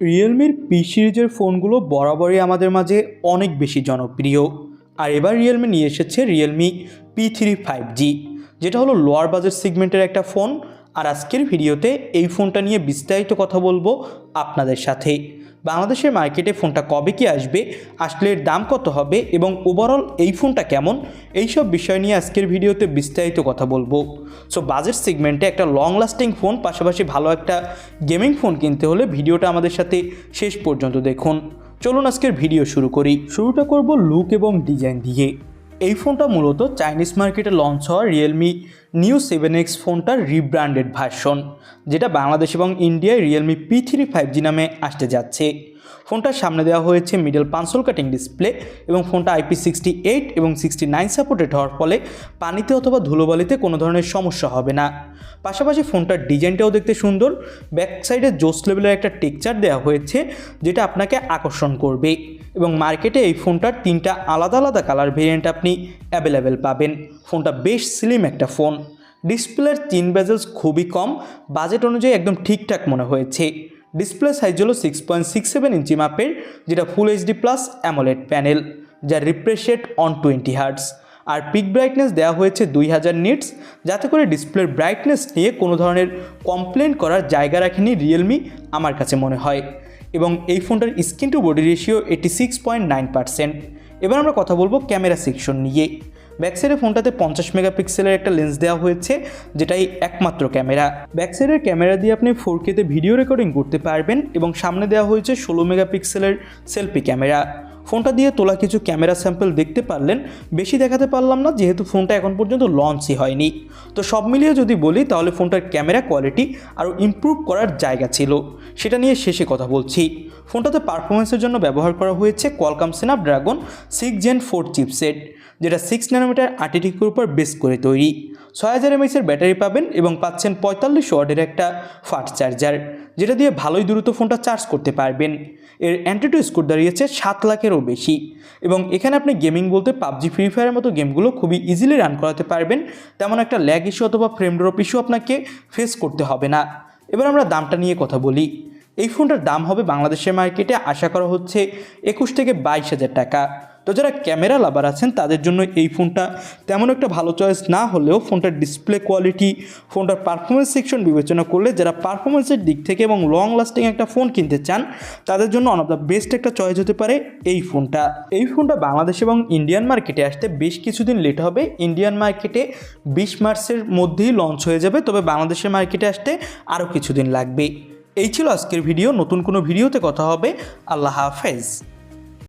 রিয়েলমির P সিরিজের ফোনগুলো বরাবরই আমাদের মাঝে অনেক বেশি জনপ্রিয়। আর এবার রিয়েলমি নিয়ে এসেছে Realme P three five G যেটা হলো লোয়ার বাজেট সিগমেন্টের একটা ফোন আর আজকের ভিডিওতে এই ফোনটা নিয়ে বিস্তারিত কথা বলব আপনাদের সাথে। বাংলাদেশের মার্কেটে ফোনটা কবে কি আসবে আসলে এর দাম কত হবে এবং ওভারঅল এই ফোনটা কেমন এই সব বিষয় নিয়ে আজকের ভিডিওতে বিস্তারিত কথা বলব। সো বাজেট সেগমেন্টে একটা লং লাস্টিং ফোন পাশাপাশি ভালো একটা গেমিং ফোন কিনতে হলে ভিডিওটা আমাদের সাথে শেষ পর্যন্ত দেখুন। চলুন আজকের ভিডিও শুরু করি। শুরুটা করব লুক এবং ডিজাইন দিয়ে। এই ফোনটা মূলত চাইনিজ মার্কেটে লঞ্চ হওয়া রিয়েলমি নিউ সেভেন এক্স ফোনটার রিব্র্যান্ডেড ভার্সন যেটা বাংলাদেশ এবং ইন্ডিয়ায় Realme P three five G নামে আসতে যাচ্ছে। ফোনটার সামনে দেওয়া হয়েছে মিডল পাঁচশোল কাটিং ডিসপ্লে এবং ফোনটা আইপি সিক্সটি এইট এবং সিক্সটি নাইন সাপোর্টেড হওয়ার ফলে পানিতে অথবা ধুলোবালিতে কোনো ধরনের সমস্যা হবে না। পাশাপাশি ফোনটার ডিজাইনটাও দেখতে সুন্দর। ব্যাক সাইডে জোস লেভেলের একটা টেকচার দেওয়া হয়েছে, যেটা আপনাকে আকর্ষণ করবে এবং মার্কেটে এই ফোনটার তিনটা আলাদা আলাদা কালার ভেরিয়েন্ট আপনি অ্যাভেলেবেল পাবেন। ফোনটা বেশ স্লিম একটা ফোন ডিসপ্লের তিন বেজেলস খুবই কম। বাজেট অনুযায়ী একদম ঠিকঠাক মনে হয়েছে। ডিসপ্লে সাইজ হলো six point six seven inch মাপের, যেটা full HD plus AMOLED panel যার refresh rate one twenty hertz আর পিক ব্রাইটনেস দেওয়া হয়েছে দুই হাজার নিটস যাতে করে ডিসপ্লের ব্রাইটনেস নিয়ে কোনো ধরনের কমপ্লেন করার জায়গা রাখেনি রিয়েলমি আমার কাছে মনে হয়। এবং এই ফোনটার screen to body ratio eighty six point nine percent এবার আমরা কথা বলব ক্যামেরা সেকশন নিয়ে। ব্যাকসাইডের ফোনটাতে পঞ্চাশ মেগাপিক্সেলের একটা লেন্স দেওয়া হয়েছে, যেটাই একমাত্র ক্যামেরা। ব্যাকসাইডের ক্যামেরা দিয়ে আপনি ফোর কেতে ভিডিও রেকর্ডিং করতে পারবেন এবং সামনে দেওয়া হয়েছে ষোলো মেগাপিক্সেলের সেলফি ক্যামেরা ফোনটা দিয়ে তোলা কিছু ক্যামেরা স্যাম্পল দেখতে পারলেন, বেশি দেখাতে পারলাম না, যেহেতু ফোনটা এখন পর্যন্ত লঞ্চই হয়নি। তো সব মিলিয়ে যদি বলি, তাহলে ফোনটার ক্যামেরা কোয়ালিটি আরও ইম্প্রুভ করার জায়গা ছিল। সেটা নিয়ে শেষে কথা বলছি। ফোনটাতে পারফরমেন্সের জন্য ব্যবহার করা হয়েছে Qualcomm Snapdragon six gen four chipset যেটা সিক্স ন্যানোমিটার আর্টিটিকের উপর বেস করে তৈরি। ছয় হাজার এমএসের ব্যাটারি পাবেন এবং পাচ্ছেন পঁয়তাল্লিশ ওয়ার্ডের একটা ফাস্ট চার্জার যেটা দিয়ে ভালোই দ্রুত ফোনটা চার্জ করতে পারবেন। এর অ্যান্টিটু স্কোর দাঁড়িয়েছে সাত লাখেরও বেশি। এবং এখানে আপনি গেমিং বলতে পাবজি ফ্রি ফায়ারের মতো গেমগুলো খুবই ইজিলি রান করাতে পারবেন। তেমন একটা ল্যাগ ইস্যু অথবা ফ্রেম ড্রপ ইস্যু আপনাকে ফেস করতে হবে না। এবার আমরা দামটা নিয়ে কথা বলি। এই ফোনটার দাম হবে বাংলাদেশের মার্কেটে আশা করা হচ্ছে একুশ থেকে বাইশ হাজার টাকা। তো যারা ক্যামেরা লাভার আছেন, তাদের জন্য এই ফোনটা তেমন একটা ভালো চয়েস না হলেও ফোনটার ডিসপ্লে কোয়ালিটি ফোনটার পারফরমেন্স সেকশন বিবেচনা করলে যারা পারফরমেন্সের দিক থেকে এবং লং লাস্টিং একটা ফোন কিনতে চান, তাদের জন্য অন অফ দ্য বেস্ট একটা চয়েস হতে পারে এই ফোনটা। এই ফোনটা বাংলাদেশ এবং ইন্ডিয়ান মার্কেটে আসতে বেশ কিছুদিন লেট হবে। ইন্ডিয়ান মার্কেটে বিশ মার্চের মধ্যেই লঞ্চ হয়ে যাবে, তবে বাংলাদেশের মার্কেটে আসতে আরও কিছুদিন লাগবে। এই ছিল আজকের ভিডিও নতুন কোনো ভিডিওতে কথা হবে। আল্লাহ হাফেজ।